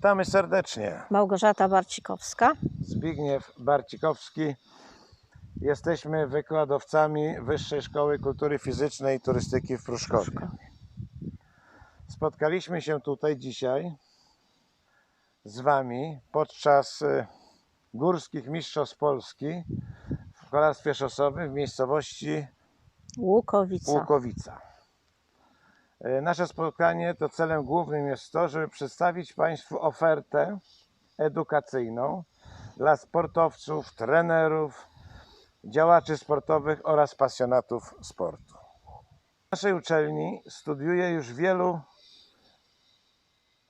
Witamy serdecznie. Małgorzata Barcikowska. Zbigniew Barcikowski. Jesteśmy wykładowcami Wyższej Szkoły Kultury Fizycznej i Turystyki w Pruszkowie. Spotkaliśmy się tutaj dzisiaj z Wami podczas y, Górskich Mistrzostw Polski w kolarstwie szosowym w miejscowości Łukowica. Łukowica. E, Nasze spotkanie to celem głównym jest to, żeby przedstawić Państwu ofertę edukacyjną dla sportowców, trenerów, działaczy sportowych oraz pasjonatów sportu. W naszej uczelni studiuje już wielu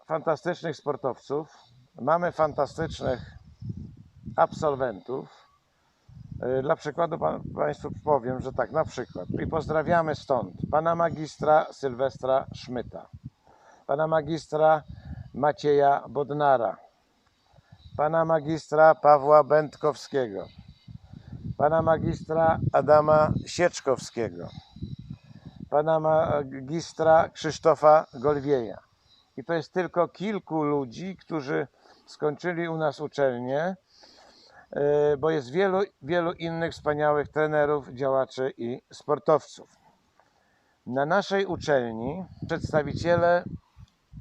fantastycznych sportowców. Mamy fantastycznych absolwentów. E, Dla przykładu pan, Państwu powiem, że tak, na przykład, i pozdrawiamy stąd pana magistra Sylwestra Szmyta, pana magistra Macieja Bodnara, pana magistra Pawła Będkowskiego, pana magistra Adama Sieczkowskiego, pana magistra Krzysztofa Golwieja. I to jest tylko kilku ludzi, którzy skończyli u nas uczelnię, bo jest wielu, wielu innych wspaniałych trenerów, działaczy i sportowców. Na naszej uczelni przedstawiciele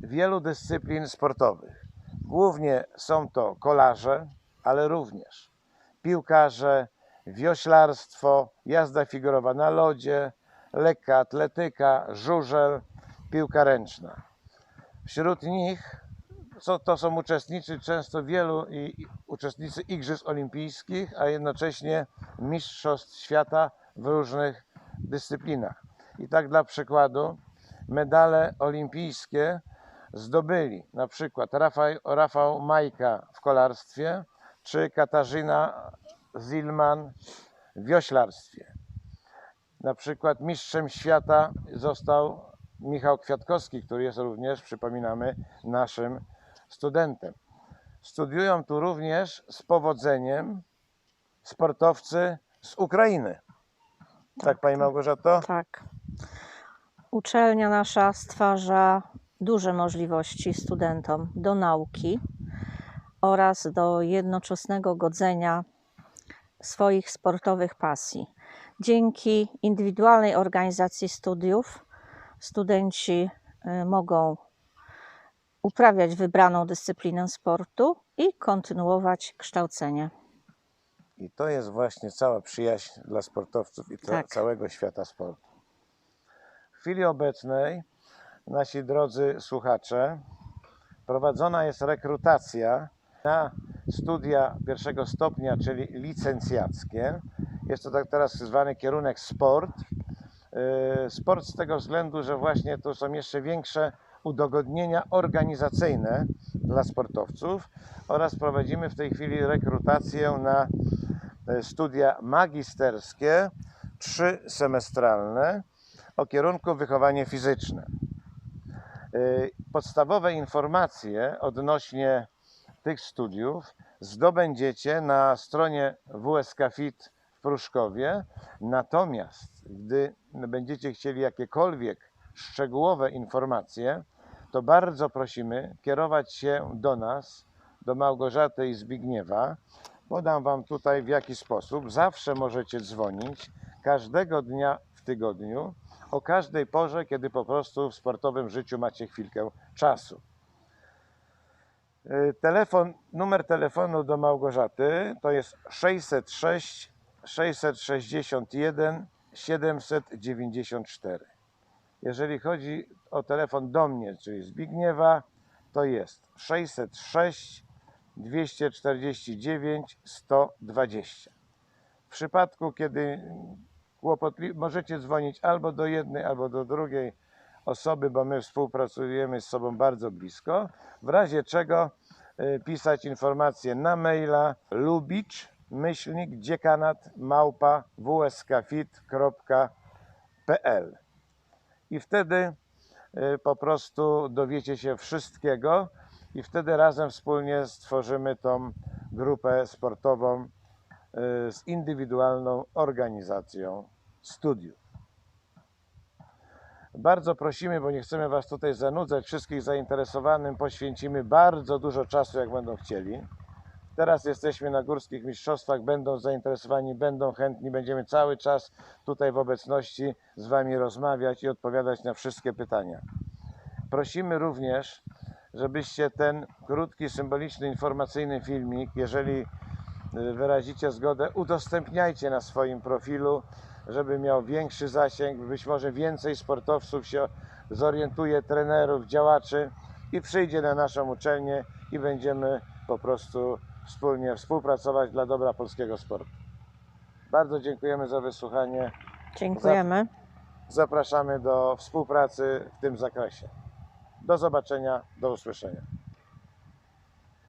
wielu dyscyplin sportowych. Głównie są to kolarze, ale również piłkarze, wioślarstwo, jazda figurowa na lodzie, lekka atletyka, żużel, piłka ręczna. Wśród nich są, to są uczestnicy często wielu i, i uczestnicy Igrzysk Olimpijskich, a jednocześnie Mistrzostw Świata w różnych dyscyplinach. I tak dla przykładu medale olimpijskie zdobyli na przykład Rafał, Rafał Majka w kolarstwie czy Katarzyna Zilman w wioślarstwie. Na przykład mistrzem świata został Michał Kwiatkowski, który jest również, przypominamy, naszym studentem. Studiują tu również z powodzeniem sportowcy z Ukrainy. Tak, Pani Małgorzato? Tak. Uczelnia nasza stwarza duże możliwości studentom do nauki oraz do jednoczesnego godzenia swoich sportowych pasji. Dzięki indywidualnej organizacji studiów studenci y, mogą uprawiać wybraną dyscyplinę sportu i kontynuować kształcenie. I to jest właśnie cała przyjaźń dla sportowców i Tak. całego świata sportu. W chwili obecnej, nasi drodzy słuchacze, prowadzona jest rekrutacja na studia pierwszego stopnia, czyli licencjackie. Jest to tak teraz zwany kierunek sport. Sport z tego względu, że właśnie tu są jeszcze większe udogodnienia organizacyjne dla sportowców oraz prowadzimy w tej chwili rekrutację na e, studia magisterskie, trzysemestralne o kierunku wychowanie fizyczne. Y, Podstawowe informacje odnośnie tych studiów zdobędziecie na stronie WSK Fit Pruszkowie. Natomiast gdy będziecie chcieli jakiekolwiek szczegółowe informacje, to bardzo prosimy kierować się do nas, do Małgorzaty i Zbigniewa. Podam Wam tutaj w jaki sposób. Zawsze możecie dzwonić każdego dnia w tygodniu, o każdej porze, kiedy po prostu w sportowym życiu macie chwilkę czasu. Telefon, numer telefonu do Małgorzaty to jest 606 661 794. Jeżeli chodzi o telefon do mnie, czyli Zbigniewa, to jest 606 249 120. W przypadku, kiedy kłopotli, możecie dzwonić albo do jednej, albo do drugiej osoby, bo my współpracujemy z sobą bardzo blisko. W razie czego y, pisać informacje na maila lubicz myślnik dziekanat małpa wskfit.pl i wtedy y, po prostu dowiecie się wszystkiego i wtedy razem wspólnie stworzymy tą grupę sportową y, z indywidualną organizacją studiów. Bardzo prosimy, bo nie chcemy Was tutaj zanudzać, wszystkich zainteresowanym poświęcimy bardzo dużo czasu, jak będą chcieli. Teraz jesteśmy na górskich mistrzostwach, będą zainteresowani, będą chętni, będziemy cały czas tutaj w obecności z Wami rozmawiać i odpowiadać na wszystkie pytania. Prosimy również, żebyście ten krótki, symboliczny, informacyjny filmik, jeżeli y, wyrazicie zgodę, udostępniajcie na swoim profilu, żeby miał większy zasięg, być może więcej sportowców się zorientuje, trenerów, działaczy i przyjdzie na naszą uczelnię i będziemy po prostu wspólnie współpracować dla dobra polskiego sportu. Bardzo dziękujemy za wysłuchanie. Dziękujemy. Zapraszamy do współpracy w tym zakresie. Do zobaczenia, do usłyszenia.